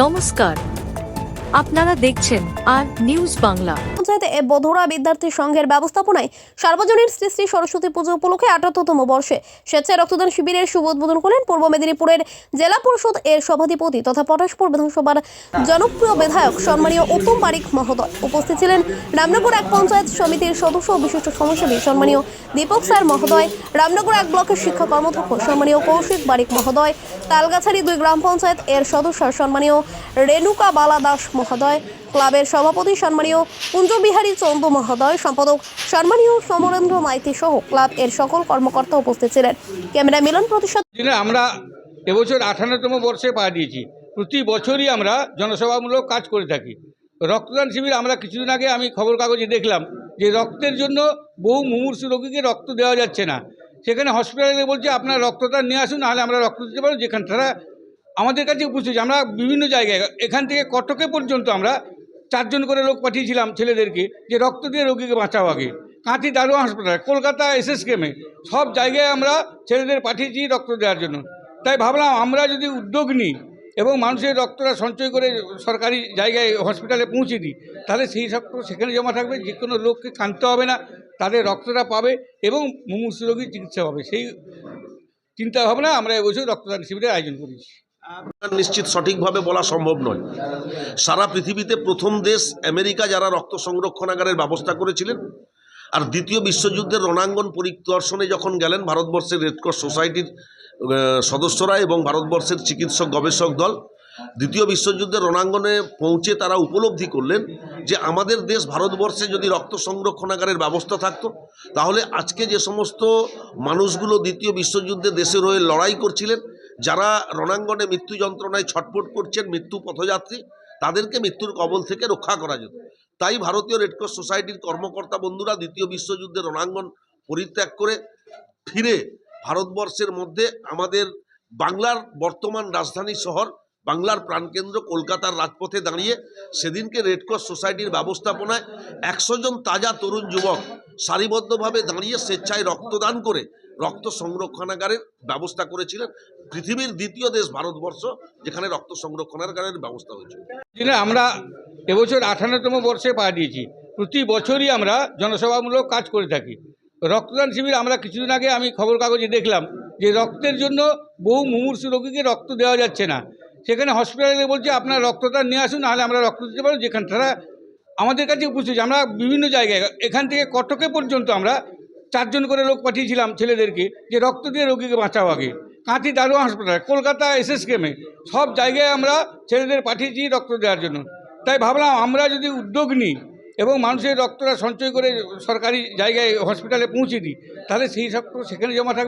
নমস্কার আপনারা দেখছেন আর নিউজ বাংলা। পঞ্চায়েতে বধুরা বিদ্যার্থী সংঘের ব্যবস্থাপনায় সার্বজনীন শ্রী শ্রী সরস্বতী পুজো উপলক্ষে আটাত্তরতম বর্ষে স্বেচ্ছায় রক্তদান শিবিরের শুভ উদ্বোধন করলেন পূর্ব মেদিনীপুরের জেলা পরিষদ এর সভাধিপতি তথা পটাশপুর বিধানসভার জনপ্রিয় বিধায়ক সম্মানীয় উত্তম বারিক মহোদয়। উপস্থিত ছিলেন রামনগর এক পঞ্চায়েত সমিতির সদস্য বিশিষ্ট সমাজসেবী সম্মানীয় দীপক স্যার মহোদয়, রামনগর এক ব্লকের শিক্ষা কর্মধ্যক্ষ সম্মানীয় কৌশিক বারিক মহোদয়, তালগাছারি দুই গ্রাম পঞ্চায়েত এর সদস্য সম্মানীয় রেণুকা বালা দাস মহোদয়। ক্লাবের সভাপতি সম্মানীয় কুঞ্জবিহারী চন্দ্র মহোদয়, সম্পাদক সম্মানীয় সমরেন্দ্র মাইতি সহ ক্লাব এর সকল কর্মকর্তা উপস্থিত ছিলেন। ক্যামেরা মিলন দিনে আমরা এবছর আঠান্নতম বর্ষে পা দিয়েছি। প্রতি বছরই আমরা জনসভামূলক কাজ করে থাকি। রক্তদান শিবির আমরা কিছুদিন আগে আমি খবর কাগজে দেখলাম যে রক্তের জন্য বহু মুমূর্ষু রোগীকে রক্ত দেওয়া যাচ্ছে না। সেখানে হসপিটালে বলছে, আপনার রক্তদান নিয়ে আসুন, নাহলে আমরা রক্ত দিতে পারব। যেখানে তারা আমাদের কাছে উপস্থিত। আমরা বিভিন্ন জায়গায়, এখান থেকে কটকে পর্যন্ত আমরা চারজন করে লোক পাঠিয়েছিলাম ছেলেদেরকে যে রক্ত দিয়ে রোগীকে বাঁচাও আগে। কাঁথি দারুয়া হাসপাতাল, কলকাতা এসএসকেমে সব জায়গায় আমরা ছেলেদের পাঠিয়েছি রক্ত দেওয়ার জন্য। তাই ভাবলাম আমরা যদি উদ্যোগ নিই এবং মানুষের রক্তটা সঞ্চয় করে সরকারি জায়গায় হসপিটালে পৌঁছে দিই, তাহলে সেই রক্ত সেখানে জমা থাকবে, যে কোনো লোককে কাঁদতে হবে না, তাদের রক্তটা পাবে এবং মুমূর্ষু রোগীর চিকিৎসা হবে। সেই চিন্তা ভাবনা আমরা এবছর রক্তদান শিবিরের আয়োজন করেছি। নিশ্চিত সঠিকভাবে বলা সম্ভব নয়। সারা পৃথিবীতে প্রথম দেশ আমেরিকা যারা রক্ত সংরক্ষণাগারের ব্যবস্থা করেছিলেন আর দ্বিতীয় বিশ্বযুদ্ধের রণাঙ্গন পরিদর্শনে যখন গেলেন ভারতবর্ষের রেডক্রস সোসাইটির সদস্যরা এবং ভারতবর্ষের চিকিৎসক গবেষক দল, দ্বিতীয় বিশ্বযুদ্ধের রণাঙ্গনে পৌঁছে তারা উপলব্ধি করলেন যে আমাদের দেশ ভারতবর্ষে যদি রক্ত সংরক্ষণাগারের ব্যবস্থা থাকতো, তাহলে আজকে যে সমস্ত মানুষগুলো দ্বিতীয় বিশ্বযুদ্ধে দেশের হয়ে লড়াই করছিলেন যারা রণাঙ্গনে মৃত্যু যন্ত্রণায় ছটফট করছেন মৃত্যু পথযাত্রী, তাদেরকে মৃত্যুর কবল থেকে রক্ষা করা যেত। তাই ভারতীয় রেডক্রস সোসাইটির কর্মকর্তা বন্ধুরা দ্বিতীয় বিশ্বযুদ্ধের রণাঙ্গন পরিত্যাগ করে ফিরে ভারতবর্ষের মধ্যে আমাদের বাংলার বর্তমান রাজধানী শহর, বাংলার প্রাণকেন্দ্র কলকাতার রাজপথে দাঁড়িয়ে সেদিনকে রেডক্রস সোসাইটির ব্যবস্থাপনায় একশো জন তাজা তরুণ যুবক সারিবদ্ধভাবে দাঁড়িয়ে স্বেচ্ছায় রক্তদান করে রক্ত সংরক্ষণাগারের ব্যবস্থা করেছিলেন। পৃথিবীর দ্বিতীয় দেশ ভারতবর্ষ, যেখানে রক্ত সংরক্ষণাগারের ব্যবস্থা হয়েছে দিনে আমরা এবছর আঠান্নতম বর্ষে পা দিয়েছি। প্রতি বছরই আমরা জনসভামূলক কাজ করে থাকি। রক্তদান শিবির আমরা কিছুদিন আগে আমি খবর কাগজে দেখলাম যে রক্তের জন্য বহু মুমূর্ষু রোগীকে রক্ত দেওয়া যাচ্ছে না। সেখানে হসপিটালে বলছে, আপনার রক্তদান নিয়ে আসুন, নাহলে আমরা রক্ত দিতে পারব। যেখান তারা আমাদের কাছে উপস্থিত। আমরা বিভিন্ন জায়গায়, এখান থেকে কটকে পর্যন্ত আমরা চারজন করে লোক পাঠিয়েছিলাম ছেলেদেরকে যে রক্ত দিয়ে রোগীকে বাঁচাও আগে। কাঁথি দারুয়া হাসপাতাল, কলকাতা এসএসকেমে সব জায়গায় আমরা ছেলেদের পাঠিয়েছি রক্ত দেওয়ার জন্য। তাই ভাবলাম আমরা যদি উদ্যোগ নিই এবং মানুষের রক্তটা সঞ্চয় করে সরকারি জায়গায় হসপিটালে পৌঁছে দিই, তাহলে সেই রক্ত সেখানে জমা থাকবে।